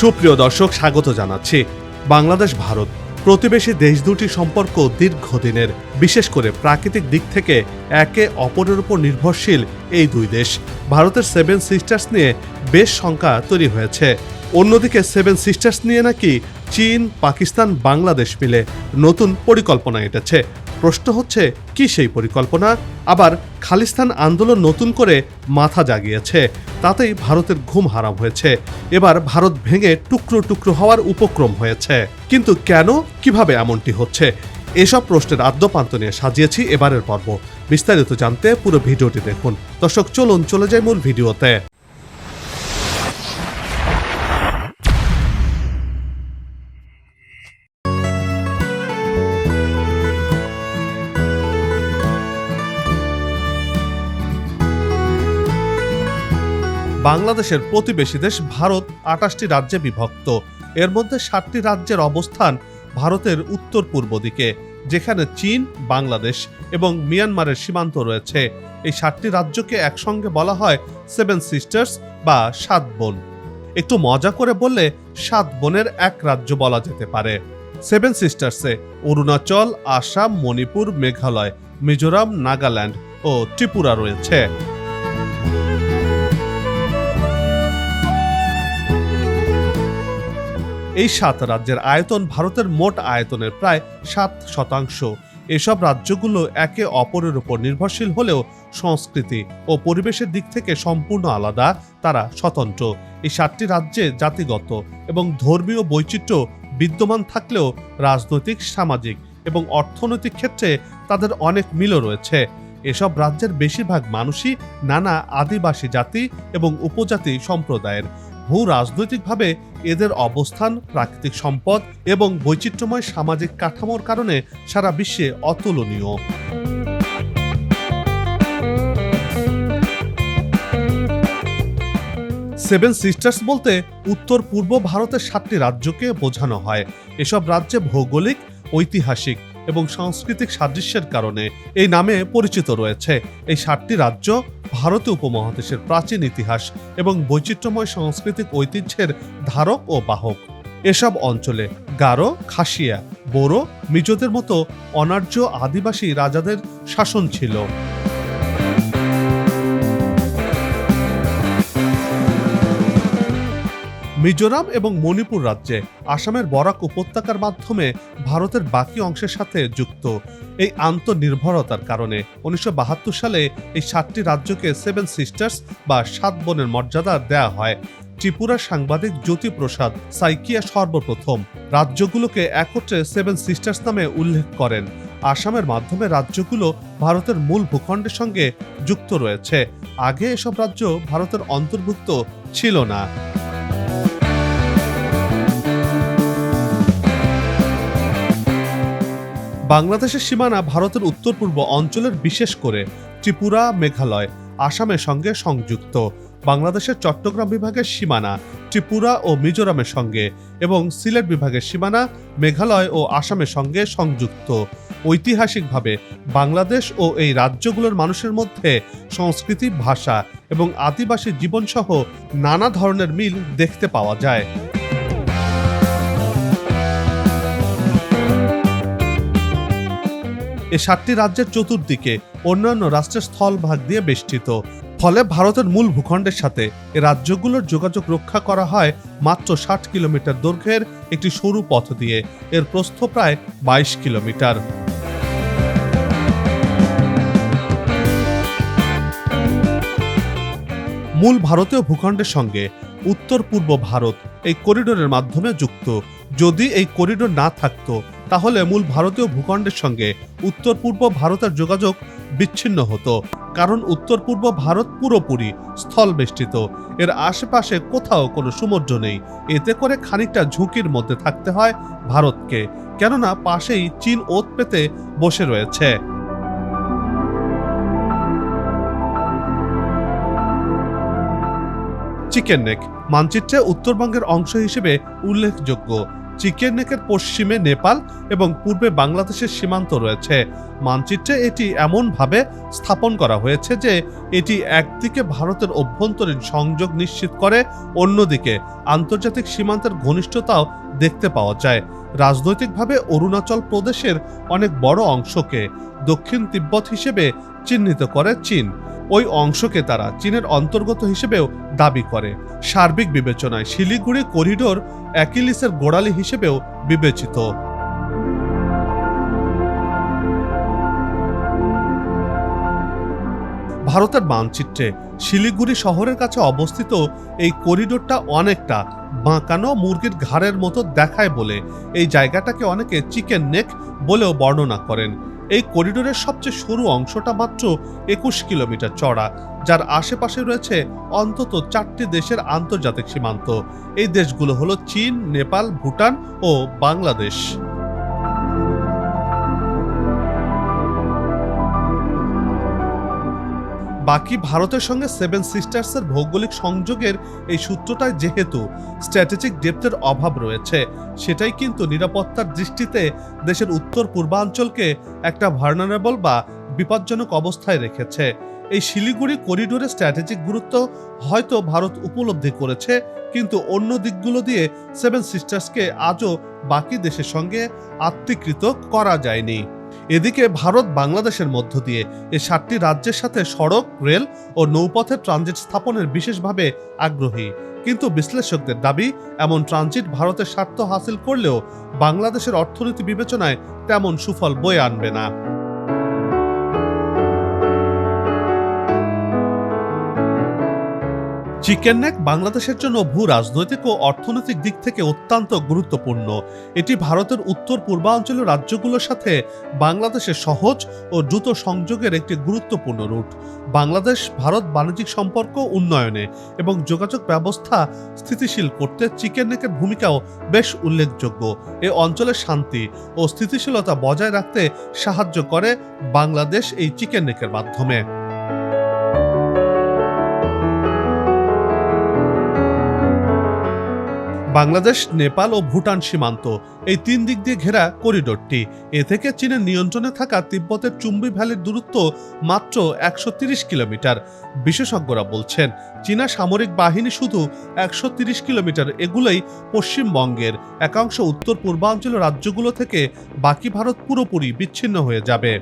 সুপ্রিয় দর্শক, স্বাগত জানাচ্ছি বাংলাদেশ ভারত প্রতিবেশী দেশ দুটি সম্পর্ক দীর্ঘদিনের, বিশেষ করে প্রাকৃতিক দিক থেকে একে অপরের উপর নির্ভরশীল এই দুই দেশ। ভারতের সেভেন সিস্টার্স নিয়ে বেশ শঙ্কা তৈরি হয়েছে। অন্যদিকে সেভেন সিস্টার্স নিয়ে নাকি চীন, পাকিস্তান, বাংলাদেশ মিলে নতুন পরিকল্পনা এঁটেছে। প্রশ্ন হচ্ছে, কি সেই পরিকল্পনা? আবার খালিস্তান আন্দোলন নতুন করে মাথা জাগিয়েছে, তাতেই ভারতের ঘুম হারাম হয়েছে। এবার ভারত ভেঙে টুকরো টুকরো হওয়ার উপক্রম হয়েছে। কিন্তু কেন? কীভাবে এমনটি হচ্ছে? এসব প্রশ্নের আদ্যপান্ত নিয়ে সাজিয়েছি এবারের পর্ব। বিস্তারিত জানতে পুরো ভিডিওটি দেখুন। দর্শক, চলুন চলে যাই মূল ভিডিওতে। বাংলাদেশের প্রতিবেশী দেশ ভারত আটাশটি রাজ্যে বিভক্ত। এর মধ্যে সাতটি রাজ্যের অবস্থান ভারতের উত্তর পূর্ব দিকে, যেখানে চীন, বাংলাদেশ এবং মিয়ানমারের সীমান্ত রয়েছে। এই সাতটি রাজ্যকে একসঙ্গে বলা হয় সেভেন সিস্টার্স বা সাত বোন। একটু মজা করে বললে সাত বোনের এক রাজ্য বলা যেতে পারে। সেভেন সিস্টার্সে অরুণাচল, আসাম, মণিপুর, মেঘালয়, মিজোরাম, নাগাল্যান্ড ও ত্রিপুরা রয়েছে। এই সাত রাজ্যের আয়তন ভারতের মোট আয়তনের প্রায় সাত শতাংশ। এসব রাজ্যগুলো একে অপরের উপর নির্ভরশীল হলেও সংস্কৃতি ও পরিবেশের দিক থেকে সম্পূর্ণ আলাদা, তারা স্বতন্ত্র। এই সাতটি রাজ্যে জাতিগত এবং ধর্মীয় বৈচিত্র্য বিদ্যমান থাকলেও রাজনৈতিক, সামাজিক এবং অর্থনৈতিক ক্ষেত্রে তাদের অনেক মিলও রয়েছে। এসব রাজ্যের বেশিরভাগ মানুষই নানা আদিবাসী জাতি এবং উপজাতি সম্প্রদায়ের। ভূ রাজনৈতিকভাবে এদের অবস্থান, প্রাকৃতিক সম্পদ এবং বৈচিত্র্যময় সামাজিক কাঠামোর কারণে সারা বিশ্বে অতুলনীয়। সেভেন সিস্টার্স বলতে উত্তর পূর্ব ভারতের সাতটি রাজ্যকে বোঝানো হয়। এসব রাজ্যে ভৌগোলিক, ঐতিহাসিক এবং সাংস্কৃতিক সাদৃশ্যের কারণে এই নামে পরিচিত রয়েছে। এই সাতটি রাজ্য ভারতীয় উপমহাদেশের প্রাচীন ইতিহাস এবং বৈচিত্র্যময় সাংস্কৃতিক ঐতিহ্যের ধারক ও বাহক। এসব অঞ্চলে গারো, খাসিয়া, বোরো, মিজোদের মতো অনার্য আদিবাসী রাজাদের শাসন ছিল। মিজোরাম এবং মণিপুর রাজ্যে আসামের বরাক উপত্যকার মাধ্যমে ভারতের বাকি অংশের সাথে যুক্ত। এই আন্তনির্ভরতার কারণে উনিশশো বাহাত্তর সালে এই সাতটি রাজ্যকে সেভেন সিস্টার্স বা সাত বোনের মর্যাদা দেয়া হয়। ত্রিপুরা সাংবাদিক জ্যোতিপ্রসাদ সাইকিয়া সর্বপ্রথম রাজ্যগুলোকে একত্রে সেভেন সিস্টার্স নামে উল্লেখ করেন। আসামের মাধ্যমে রাজ্যগুলো ভারতের মূল ভূখণ্ডের সঙ্গে যুক্ত রয়েছে। আগে এসব রাজ্য ভারতের অন্তর্ভুক্ত ছিল না। বাংলাদেশের সীমানা ভারতের উত্তর পূর্ব অঞ্চলের বিশেষ করে ত্রিপুরা, মেঘালয়, আসামের সঙ্গে সংযুক্ত। বাংলাদেশের চট্টগ্রাম বিভাগের সীমানা ত্রিপুরা ও মিজোরামের সঙ্গে এবং সিলেট বিভাগের সীমানা মেঘালয় ও আসামের সঙ্গে সংযুক্ত। ঐতিহাসিকভাবে বাংলাদেশ ও এই রাজ্যগুলোর মানুষের মধ্যে সংস্কৃতি, ভাষা এবং আদিবাসী জীবনসহ নানা ধরনের মিল দেখতে পাওয়া যায়। এ সাতটি রাজ্যের চতুর্দিকে অন্যান্য রাষ্ট্রের স্থলভাগ দিয়ে বেষ্টিত। ফলে ভারতের মূল ভূখণ্ডের সাথে এ রাজ্যগুলোর যোগাযোগ রক্ষা করা হয় মাত্র ষাট কিলোমিটার দৈর্ঘ্যের একটি সরু পথ দিয়ে। এর প্রস্থ প্রায় বাইশ কিলোমিটার। মূল ভারতীয় ভূখণ্ডের সঙ্গে উত্তর পূর্ব ভারত এই করিডোরের মাধ্যমে যুক্ত। যদি এই করিডোর না থাকতো তাহলে মূল ভারতীয় ভূখণ্ডের সঙ্গে উত্তর পূর্ব ভারতের যোগাযোগ বিচ্ছিন্ন হতো, কারণ উত্তর পূর্ব ভারত পুরোপুরি স্থল বেষ্টিত এর আশেপাশে কোথাও কোনো সমুদ্র নেই। এতে করে খানিকটা ঝুঁকির মধ্যে থাকতে হয় ভারতকে, কেননা পাশেই চীন ওত পেতে বসে রয়েছে। চিকেন নেক মানচিত্রে উত্তরবঙ্গের অংশ হিসেবে উল্লেখযোগ্য। চিকেন নেকের পশ্চিমে নেপাল এবং পূর্বে বাংলাদেশের সীমান্ত রয়েছে। মানচিত্রে এটি এমনভাবে স্থাপন করা হয়েছে যে এটি একদিকে ভারতের অভ্যন্তরীণ সংযোগ নিশ্চিত করে, অন্যদিকে আন্তর্জাতিক সীমান্তের ঘনিষ্ঠতাও দেখতে পাওয়া যায়। রাজনৈতিকভাবে অরুণাচল প্রদেশের অনেক বড় অংশকে দক্ষিণ তিব্বত হিসেবে চিহ্নিত করে চীন। ওই অংশকে তারা চীনের অন্তর্গত হিসেবেও দাবি করে। সার্বিক বিবেচনায় শিলিগুড়ি করিডোর অ্যাকিলিসের গোড়ালি হিসেবেও বিবেচিত। ভারতের মানচিত্রে শিলিগুড়ি শহরের কাছে অবস্থিত এই করিডোরটা অনেকটা বাঁকানো মুরগির ঘাড়ের মতো দেখায় বলে। এই জায়গাটাকে অনেকে চিকেন নেক বলেও বর্ণনা করেন। এই করিডোরের সবচেয়ে সরু অংশটা মাত্র একুশ কিলোমিটার চড়া, যার আশেপাশে রয়েছে অন্তত চারটি দেশের আন্তর্জাতিক সীমান্ত। এই দেশগুলো হলো চীন, নেপাল, ভুটান ও বাংলাদেশ। বাকি ভারতের সঙ্গে সেভেন সিস্টার্সের ভৌগোলিক সংযোগের এই সূত্রটায় যেহেতু স্ট্র্যাটেজিক ডেপ্থের অভাব রয়েছে, সেটাই কিন্তু নিরাপত্তার দৃষ্টিতে দেশের উত্তর পূর্বাঞ্চলকে একটা ভার্নারেবল বা বিপজ্জনক অবস্থায় রেখেছে। এই শিলিগুড়ি করিডোরের স্ট্র্যাটেজিক গুরুত্ব হয়তো ভারত উপলব্ধি করেছে, কিন্তু অন্য দিকগুলো দিয়ে সেভেন সিস্টার্সকে আজও বাকি দেশের সঙ্গে আত্মীকৃত করা যায়নি। এদিকে ভারত বাংলাদেশের মধ্য দিয়ে এ সাতটি রাজ্যের সাথে সড়ক, রেল ও নৌপথের ট্রানজিট স্থাপনের বিশেষভাবে আগ্রহী। কিন্তু বিশ্লেষকদের দাবি, এমন ট্রানজিট ভারতের স্বার্থ হাসিল করলেও বাংলাদেশের অর্থনীতি বিবেচনায় তেমন সুফল বয়ে আনবে না। চিকেন নেক বাংলাদেশের জন্য ভূ রাজনৈতিক ও অর্থনৈতিক দিক থেকে অত্যন্ত গুরুত্বপূর্ণ। এটি ভারতের উত্তর পূর্বাঞ্চলীয় রাজ্যগুলোর সাথে বাংলাদেশের সহজ ও দ্রুত সংযোগের একটি গুরুত্বপূর্ণ রুট। বাংলাদেশ, ভারত বাণিজ্যিক সম্পর্ক উন্নয়নে এবং যোগাযোগ ব্যবস্থা স্থিতিশীল করতে চিকেন নেকের ভূমিকাও বেশ উল্লেখযোগ্য। এ অঞ্চলের শান্তি ও স্থিতিশীলতা বজায় রাখতে সাহায্য করে বাংলাদেশ এই চিকেন নেকের মাধ্যমে। বাংলাদেশ, নেপাল ও ভুটান সীমান্ত। এই তিন দিক দিয়ে ঘেরা করিডোরটি। এ থেকে চীনের নিয়ন্ত্রণে থাকা তিব্বতের চুম্বি ভ্যালির দূরত্ব মাত্র একশো কিলোমিটার। বিশেষজ্ঞরা বলছেন, চীনা সামরিক বাহিনী শুধু একশো কিলোমিটার এগুলোই পশ্চিমবঙ্গের। একাংশ উত্তর পূর্বাঞ্চলের রাজ্যগুলো থেকে বাকি ভারত পুরোপুরি বিচ্ছিন্ন হয়ে যাবে।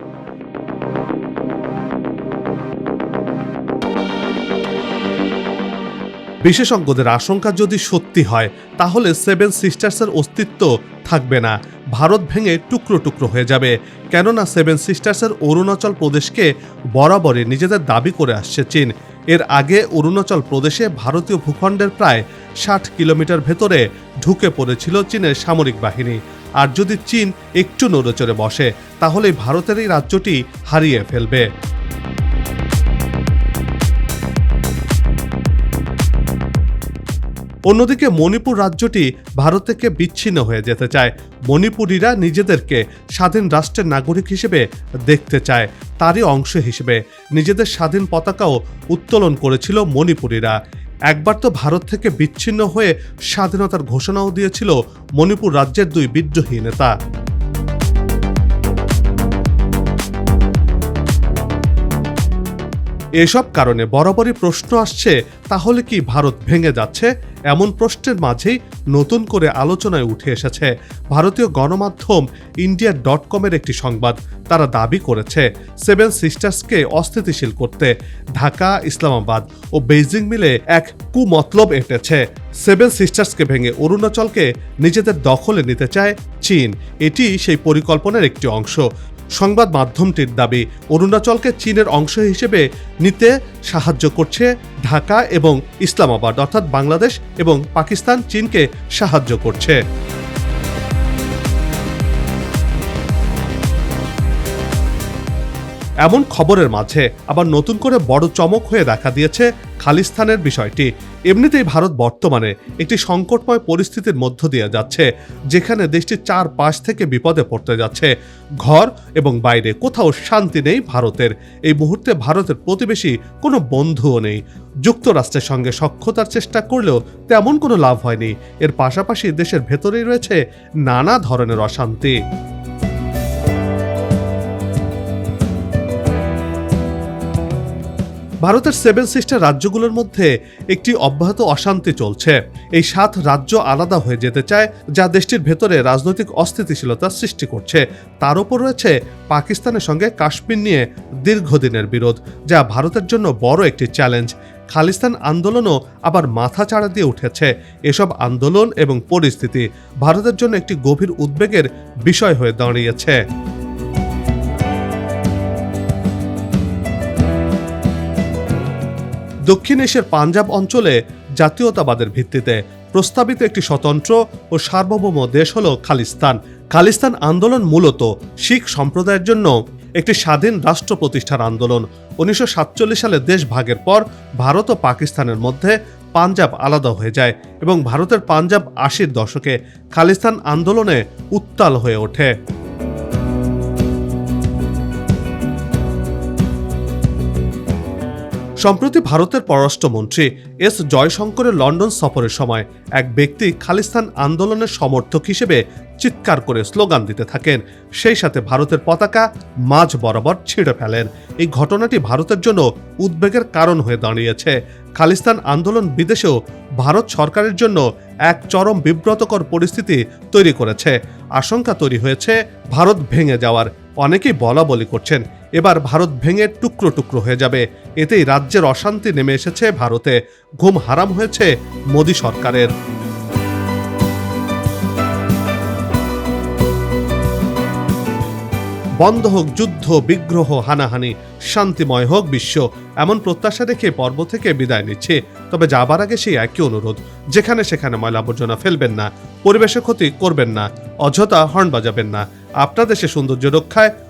বিশেষজ্ঞদের আশঙ্কা যদি সত্যি হয়, তাহলে সেভেন সিস্টার্সের অস্তিত্ব থাকবে না। ভারত ভেঙে টুকরো টুকরো হয়ে যাবে। কেননা সেভেন সিস্টার্সের অরুণাচল প্রদেশকে বরাবরই নিজেদের দাবি করে আসছে চীন। এর আগে অরুণাচল প্রদেশে ভারতীয় ভূখণ্ডের প্রায় ষাট কিলোমিটার ভেতরে ঢুকে পড়েছিল চীনের সামরিক বাহিনী। আর যদি চীন একটু নড়েচড়ে বসে, তাহলে ভারতের এই রাজ্যটি হারিয়ে ফেলবে। অন্যদিকে মণিপুর রাজ্যটি ভারত থেকে বিচ্ছিন্ন হয়ে যেতে চায়। মণিপুরীরা নিজেদেরকে স্বাধীন রাষ্ট্রের নাগরিক হিসেবে দেখতে চায়, তারই অংশ হিসেবে। নিজেদের স্বাধীন পতাকাও উত্তোলন করেছিল মণিপুরীরা। একবার তো ভারত থেকে বিচ্ছিন্ন হয়ে স্বাধীনতার ঘোষণাও দিয়েছিল মণিপুর রাজ্যের দুই বিদ্রোহী নেতা। এসব কারণে বরাবরই প্রশ্ন আসছে, তাহলে কি ভারত ভেঙে যাচ্ছে? এমন প্রশ্নের মাঝেই নতুন করে আলোচনায় উঠে এসেছে ভারতীয় গণমাধ্যম ইন্ডিয়া ডট কমের একটি সংবাদ। তারা দাবি করেছে, সেভেন সিস্টার্সকে অস্থিতিশীল করতে ঢাকা, ইসলামাবাদ ও বেইজিং মিলে এক কুমতলব এঁটেছে। সেভেন সিস্টার্সকে ভেঙে অরুণাচলকে নিজেদের দখলে নিতে চায় চীন। এটি সেই পরিকল্পনার একটি অংশ। সংবাদ মাধ্যমটির দাবি, অরুণাচলকে চীনের অংশ হিসেবে নিতে সাহায্য করছে ঢাকা এবং ইসলামাবাদ, অর্থাৎ বাংলাদেশ এবং পাকিস্তান চীনকে সাহায্য করছে। এমন খবরের মাঝে আবার নতুন করে বড় চমক হয়ে দেখা দিয়েছে খালিস্তানের বিষয়টি। এমনিতেই ভারত বর্তমানে একটি সংকটময় পরিস্থিতির মধ্য দিয়ে যাচ্ছে, যেখানে দেশটির চার পাশ থেকে বিপদে পড়তে যাচ্ছে। ঘর এবং বাইরে কোথাও শান্তি নেই ভারতের। এই মুহূর্তে ভারতের প্রতিবেশী কোনো বন্ধুও নেই। যুক্তরাষ্ট্রের সঙ্গে সক্ষতার চেষ্টা করলেও তেমন কোনো লাভ হয়নি। এর পাশাপাশি দেশের ভেতরেই রয়েছে নানা ধরনের অশান্তি। ভারতের সেভেন সিস্টার রাজ্যগুলোর মধ্যে একটি অব্যাহত অশান্তি চলছে। এই সাত রাজ্য আলাদা হয়ে যেতে চায়, যা দেশটির ভেতরে রাজনৈতিক অস্থিতিশীলতা সৃষ্টি করছে। তার উপর রয়েছে পাকিস্তানের সঙ্গে কাশ্মীর নিয়ে দীর্ঘদিনের বিরোধ, যা ভারতের জন্য বড় একটি চ্যালেঞ্জ। খালিস্তান আন্দোলনও আবার মাথা চাড়া দিয়ে উঠেছে। এসব আন্দোলন এবং পরিস্থিতি ভারতের জন্য একটি গভীর উদ্বেগের বিষয় হয়ে দাঁড়িয়েছে। দক্ষিণ এশিয়ার পাঞ্জাব অঞ্চলে জাতীয়তাবাদের ভিত্তিতে প্রস্তাবিত একটি স্বতন্ত্র ও সার্বভৌম দেশ হল খালিস্তান। খালিস্তান আন্দোলন মূলত শিখ সম্প্রদায়ের জন্য একটি স্বাধীন রাষ্ট্র প্রতিষ্ঠার আন্দোলন। উনিশশো সাতচল্লিশ সালে দেশ ভাগের পর ভারত ও পাকিস্তানের মধ্যে পাঞ্জাব আলাদা হয়ে যায় এবং ভারতের পাঞ্জাব আশির দশকে খালিস্তান আন্দোলনে উত্তাল হয়ে ওঠে। সম্প্রতি ভারতের পররাষ্ট্রমন্ত্রী এস জয়শঙ্করের লন্ডন সফরের সময় এক ব্যক্তি খালিস্তান আন্দোলনের সমর্থক হিসেবে চিৎকার করে স্লোগান দিতে থাকেন। সেই সাথে ভারতের পতাকা মাঝ বরাবর ছিঁড়ে ফেলেন। এই ঘটনাটি ভারতের জন্য উদ্বেগের কারণ হয়ে দাঁড়িয়েছে। খালিস্তান আন্দোলন বিদেশেও ভারত সরকারের জন্য এক চরম বিব্রতকর পরিস্থিতি তৈরি করেছে। আশঙ্কা তৈরি হয়েছে, ভারত ভেঙে যাওয়ার। অনেকেই বলা বলি করছেন এবার ভারত ভেঙে টুকরো টুকরো হয়ে যাবে। এতেই রাজ্যের অশান্তি নেমে এসেছে ভারতে। ঘুম হারাম হয়েছে মোদী সরকারের। বন্ধ হোক যুদ্ধ, বিগ্রহ, হানাহানি, শান্তিময় হোক বিশ্ব, এমন প্রত্যাশা রেখে পর্ব থেকে বিদায় নিচ্ছে। তবে যাবার আগে সেই একই অনুরোধ, যেখানে সেখানে ময়লা আবর্জনা ফেলবেন না, পরিবেশের ক্ষতি করবেন না, অযথা হর্ন বাজাবেন না। আপনার দেশে সৌন্দর্য রক্ষায়